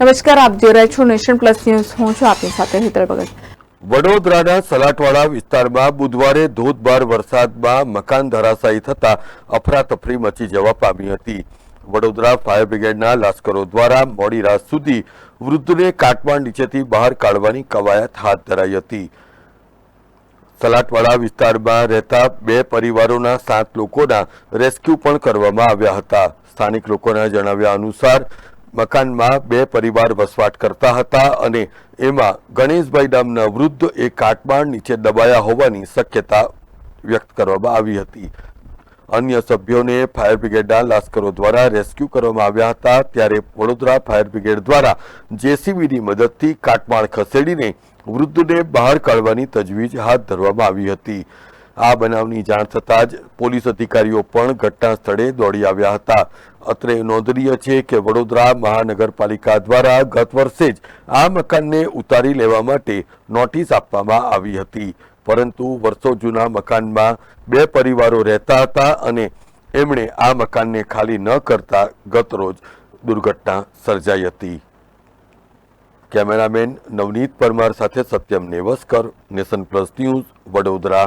નમસ્કાર, આપ જોઈ રહ્યા છો નેશન પ્લસ ન્યૂઝ. હું છું આપની સાથે હેતલ ભગત. વડોદરાના સલાટવાડા વિસ્તારમાં બુધવારે ધોધમાર વરસાદમાં મકાન ધરાશાયી થતા અફરાતફરી મચી જવા પામી હતી. વડોદરા ફાયર બ્રિગેડના લાશ્કરો દ્વારા મોડી રાત સુધી વૃદ્ધને કાટમાળ નીચેથી બહાર કાઢવાની કવાયત હાથ ધરાઈ હતી. સલાટવાડા વિસ્તારમાં રહેતા બે પરિવારોના સાત લોકોના રેસ્ક્યુ પણ કરવામાં આવ્યા હતા. સ્થાનિક લોકોના જણાવ્યા અનુસાર મકાનમાં બે પરિવાર વસવાટ કરતા હતા અને એમાં ગણેશભાઈ નામના વૃદ્ધ એ કાટમાળ નીચે દબાયા હોવાની શક્યતા વ્યક્ત કરવામાં આવી હતી. અન્ય સભ્યોને ફાયર બ્રિગેડના લાશ્કરો દ્વારા રેસ્ક્યુ કરવામાં આવ્યા હતા. ત્યારે વડોદરા ફાયર બ્રિગેડ દ્વારા જેસીબીની મદદથી કાટમાળ ખસેડીને વૃદ્ધને બહાર કાઢવાની તજવીજ હાથ ધરવામાં આવી હતી. આ બનાવની જાણ થતાં જ પોલીસ અધિકારીઓ પણ ઘટના સ્થળે દોડી આવ્યા હતા. અત્રે નોંધનીય છે કે વડોદરા મહાનગરપાલિકા દ્વારા ગત વર્ષે જ આ મકાનને ઉતારી લેવા માટે નોટિસ આપવામાં આવી હતી. પરંતુ વર્ષો જૂના મકાનમાં બે પરિવારો રહેતા હતા અને એમણે આ મકાનને ખાલી ન કરતા ગતરોજ દુર્ઘટના સર્જાઈ હતી. કેમેરામેન નવનીત પરમાર સાથે Satyam Nevaskar, nation plus news, Vadodara.